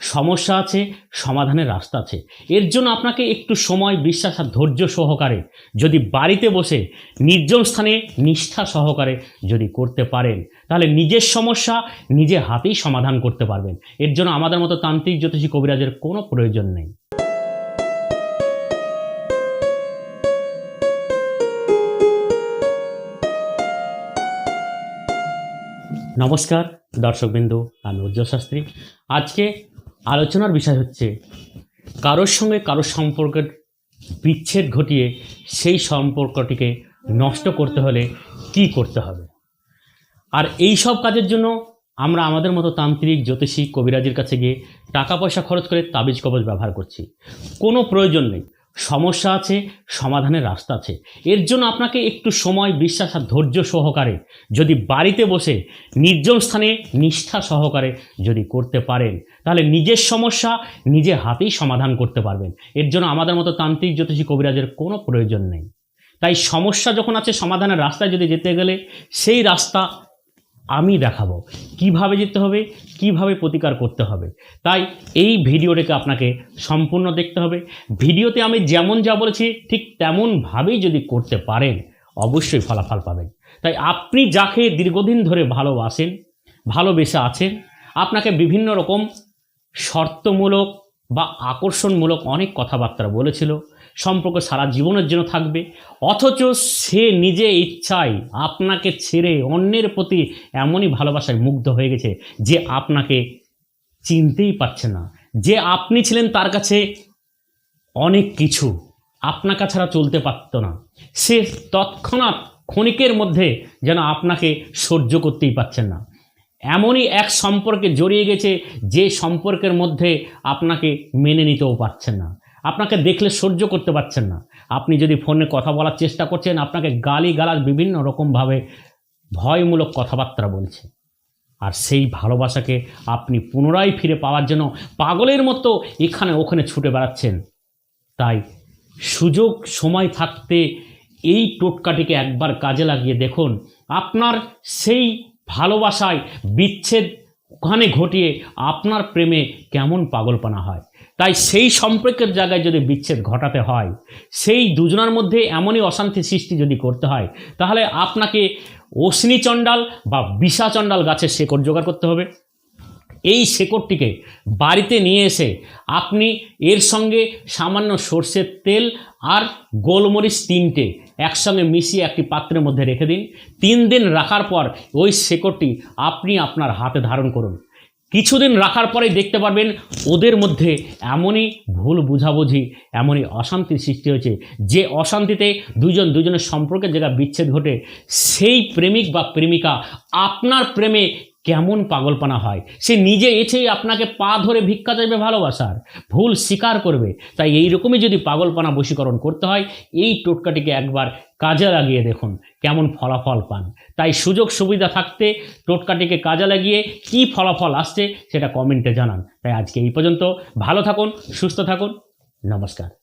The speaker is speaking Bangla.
সমস্যা আছে, সমাধানের রাস্তা আছে। এর জন্য আপনাকে একটু সময়, বিশ্বাস আর ধৈর্য সহকারে যদি বাড়িতে বসে নির্জন স্থানে নিষ্ঠা সহকারে যদি করতে পারেন, তাহলে নিজের সমস্যা নিজে হাতেই সমাধান করতে পারবেন। এর জন্য আমাদের মতো তান্ত্রিক, জ্যোতিষী, কবিরাজের কোনো প্রয়োজন নেই। নমস্কার, দর্শকবিন্দু, আমি উজ্জ্বল শাস্ত্রী। আজকে আলোচনার বিষয় হচ্ছে, কারোর সঙ্গে কারোর সম্পর্কের বিচ্ছেদ ঘটিয়ে সেই সম্পর্কটিকে নষ্ট করতে হলে কি করতে হবে? আর এই সব কাজের জন্য আমরা আমাদের মতো তান্ত্রিক, জ্যোতিষী, কবিরাজির কাছে গিয়ে টাকা পয়সা খরচ করে তাবিজ কবজ ব্যবহার করছি। কোনো প্রয়োজন নেই। সমস্যা আছে, সমাধানের রাস্তা আছে। এর জন্য আপনাকে একটু সময়, বিশ্বাস আর ধৈর্য সহকারে যদি বাড়িতে বসে নির্জন স্থানে নিষ্ঠা সহকারে যদি করতে পারেন, তাহলে নিজের সমস্যা নিজে হাতেই সমাধান করতে পারবেন। এর জন্য আমাদের মতো তান্ত্রিক, জ্যোতিষী, কবিরাজের কোনো প্রয়োজন নেই। তাই সমস্যা যখন আছে, সমাধানের রাস্তায় যদি যেতে গেলে, সেই রাস্তা আমি দেখাবো। কীভাবে যেতে হবে, কীভাবে প্রতিকার করতে হবে। তাই এই ভিডিওটাকে আপনাকে সম্পূর্ণ দেখতে হবে। ভিডিওতে আমি যেমন যা বলেছি, ঠিক তেমনভাবেই যদি করতে পারেন, অবশ্যই ফলাফল পাবেন। তাই আপনি যাকে দীর্ঘদিন ধরে ভালোবাসেন, ভালোবেসে আছেন, আপনাকে বিভিন্ন রকম শর্তমূলক বা আকর্ষণমূলক অনেক কথাবার্তা বলেছিল। সম্পর্ক সারা জীবনের জন্য থাকবে। অথচ সে নিজে ইচ্ছায় আপনাকে ছেড়ে অন্যের প্রতি এমনই ভালোবাসায় মুগ্ধ হয়ে গেছে যে আপনাকে চিনতেই পারছে না। যে আপনি ছিলেন তার কাছে অনেক কিছু আপনাকে ছাড়া চলতে পারত না। সে তৎক্ষণাৎ ক্ষণিকের মধ্যে যেন আপনাকে সহ্য করতেই পারছেন না। এমনই এক সম্পর্কে জড়িয়ে গেছে যে সম্পর্কের মধ্যে আপনাকে মেনে নিতেও পারছেন না। আপনাকে দেখলে সহ্য করতে পারছেন না। আপনি যদি ফোনে কথা বলার চেষ্টা করছেন, আপনাকে গালি গালাজ বিভিন্ন রকমভাবে ভয়মূলক কথাবার্তা বলছে। আর সেই ভালোবাসাকে আপনি পুনরায় ফিরে পাওয়ার জন্য পাগলের মতো এখানে ওখানে ছুটে বেড়াচ্ছেন। তাই সুযোগ, সময় থাকতে এই টোটকাটিকে একবার কাজে লাগিয়ে দেখুন। আপনার সেই ভালোবাসায় বিচ্ছেদ ওখানে ঘটিয়ে আপনার প্রেমে কেমন পাগলপানা হয়? তাই সেই সম্পর্কের জায়গায় যদি বিচ্ছেদ ঘটাতে হয়, সেই দুজনার মধ্যে এমনই অশান্তি সৃষ্টি যদি করতে হয়, তাহলে আপনাকে অশ্নি চণ্ডাল বা বিষা চণ্ডাল গাছের শেকড় জোগাড় করতে হবে। এই শেকড়টিকে বাড়িতে নিয়ে এসে আপনি এর সঙ্গে সামান্য সর্ষের তেল আর গোলমরিচ তিনটে একসঙ্গে মিশিয়ে একটি পাত্রের মধ্যে রেখে দিন। তিন দিন রাখার পর ওই শেকড়টি আপনি আপনার হাতে ধারণ করুন। কিছুদিন রাখার পরেই দেখতে পারবেন ওদের মধ্যে এমনই ভুল বুঝাবুঝি, এমনই অশান্তির সৃষ্টি হয়েছে যে অশান্তিতে দুজন দুজনের সম্পর্কের জায়গা বিচ্ছেদ ঘটে, সেই প্রেমিক বা প্রেমিকা আপনার প্রেমে কেমন পাগলপানা হয়। সে নিজে এসেই আপনাকে পা ধরে ভিক্ষা চাইবে ভালোবাসার। ভুল স্বীকার করবে। তাই এই রকমই যদি পাগলপানা বশীকরণ করতে হয়, এই টোটকাটিকে একবার কাজে লাগিয়ে দেখুন, কেমন ফলাফল পান। তাই সুযোগ সুবিধা থাকতে টোটকাটিকে কাজে লাগিয়ে কি ফলাফল আসছে সেটা কমেন্টে জানান। তাই আজকে এই পর্যন্ত। ভালো থাকুন, সুস্থ থাকুন। নমস্কার।